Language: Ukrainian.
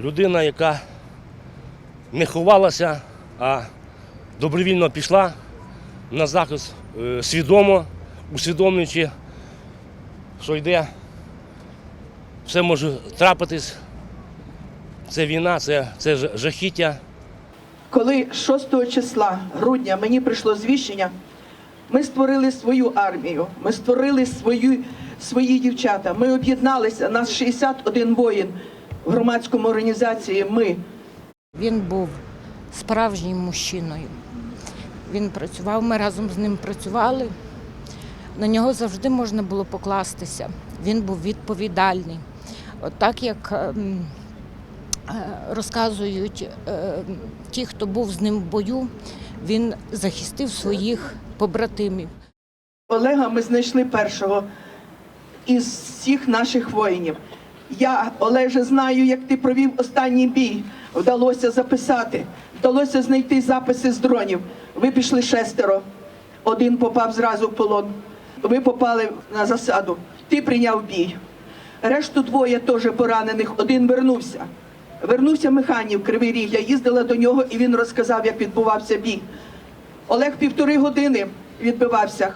людина, яка не ховалася, а добровільно пішла на захист е, свідомо, усвідомлюючи, що йде, все може трапитись. Це війна, це, це жахіття. Коли 6 числа грудня мені прийшло звіщення, ми створили свою армію, ми створили свою, свої дівчата. Ми об'єдналися, нас 61 воїн в громадському організації. Ми Він був справжнім мужчиною. Він працював, ми разом з ним працювали. На нього завжди можна було покластися. Він був відповідальний. От так як ем, е, розказують е, ті, хто був з ним в бою, він захистив своїх побратимів. Олега ми знайшли першого із всіх наших воїнів. Я, Олеже, знаю, як ти провів останній бій. Вдалося записати, вдалося знайти записи з дронів. Ви пішли шестеро. Один попав зразу в полон. Ви попали на засаду. Ти прийняв бій. Решту двоє теж поранених. Один вернувся. Вернувся механів Кривий Ріг. Я їздила до нього і він розказав, як відбувався бій. Олег півтори години відбивався.